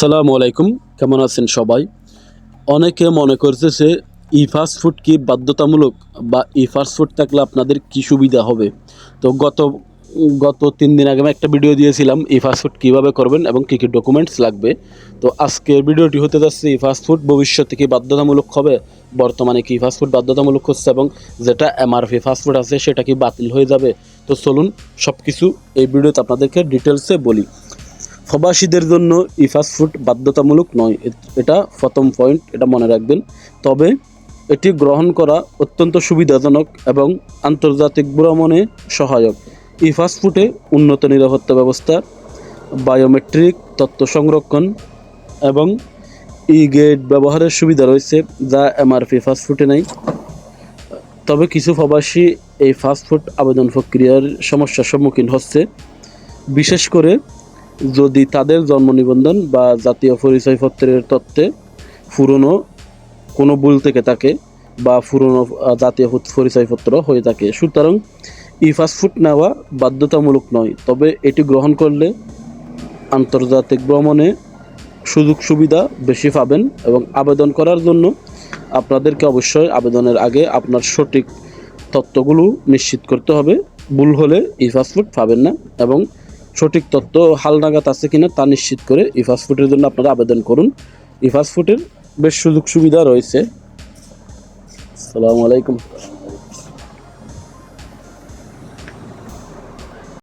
আসসালামু আলাইকুম, কেমন আছেন সবাই? অনেকে মনে করছে যে ই ফাস্ট ফুড কি বাধ্যতামূলক বা ই ফাস্ট ফুড থাকলে আপনাদের কি সুবিধা হবে? তো গত গত তিন দিন আগে আমি একটা ভিডিও দিয়েছিলাম ই ফাস্ট ফুড কীভাবে করবেন এবং কী কী ডকুমেন্টস লাগবে। তো আজকের ভিডিওটি হতে যাচ্ছে ই ফাস্ট ফুড ভবিষ্যতে কি বাধ্যতামূলক হবে? বর্তমানে কি ফাস্ট ফুড বাধ্যতামূলক হচ্ছে এবং যেটা এমআরপি ফাস্ট ফুড আছে সেটা কি বাতিল হয়ে যাবে? তো চলুন সব কিছু এই ভিডিওতে আপনাদেরকে ডিটেলসে বলি। প্রবাসীদের জন্য ই ফাস্ট ফুড বাধ্যতামূলক নয়। এটা প্রথম পয়েন্ট এটা মনে রাখবেন। তবে এটি গ্রহণ করা অত্যন্ত সুবিধাজনক এবং আন্তর্জাতিক ভ্রমণে সহায়ক। ই ফাস্ট ফুডে উন্নত নিরাপত্তা ব্যবস্থা বায়োমেট্রিক তথ্য সংরক্ষণ এবং ই গেট ব্যবহারের সুবিধা রয়েছে, যা এমআরপি ফাস্ট ফুডে নেই। তবে কিছু প্রবাসী এই ফাস্ট ফুড আবেদন প্রক্রিয়ার সমস্যার সম্মুখীন হচ্ছে। বিশেষ করে যদি তাদের জন্ম নিবন্ধন বা জাতীয় পরিচয়পত্রের তথ্যে পুরনো কোনো ভুল থেকে থাকে বা পুরনো জাতীয় পরিচয়পত্র হয়ে থাকে। সুতরাং ই ফাস্টফুড নেওয়া বাধ্যতামূলক নয়, তবে এটি গ্রহণ করলে আন্তর্জাতিক ভ্রমণে সুযোগ সুবিধা বেশি পাবেন এবং আবেদন করার জন্য আপনাদেরকে অবশ্যই আবেদনের আগে আপনার সঠিক তথ্যগুলো নিশ্চিত করতে হবে। ভুল হলে ই ফাস্টফুড পাবেন না এবং সঠিক তথ্য হালনাগাদ আছে কিনা তা নিশ্চিত করে ই ফাস্টফুডের জন্য আপনারা আবেদন করুন। ই ফাস্টফুডের বেশ সুযোগ সুবিধা রয়েছে। আসসালামু আলাইকুম।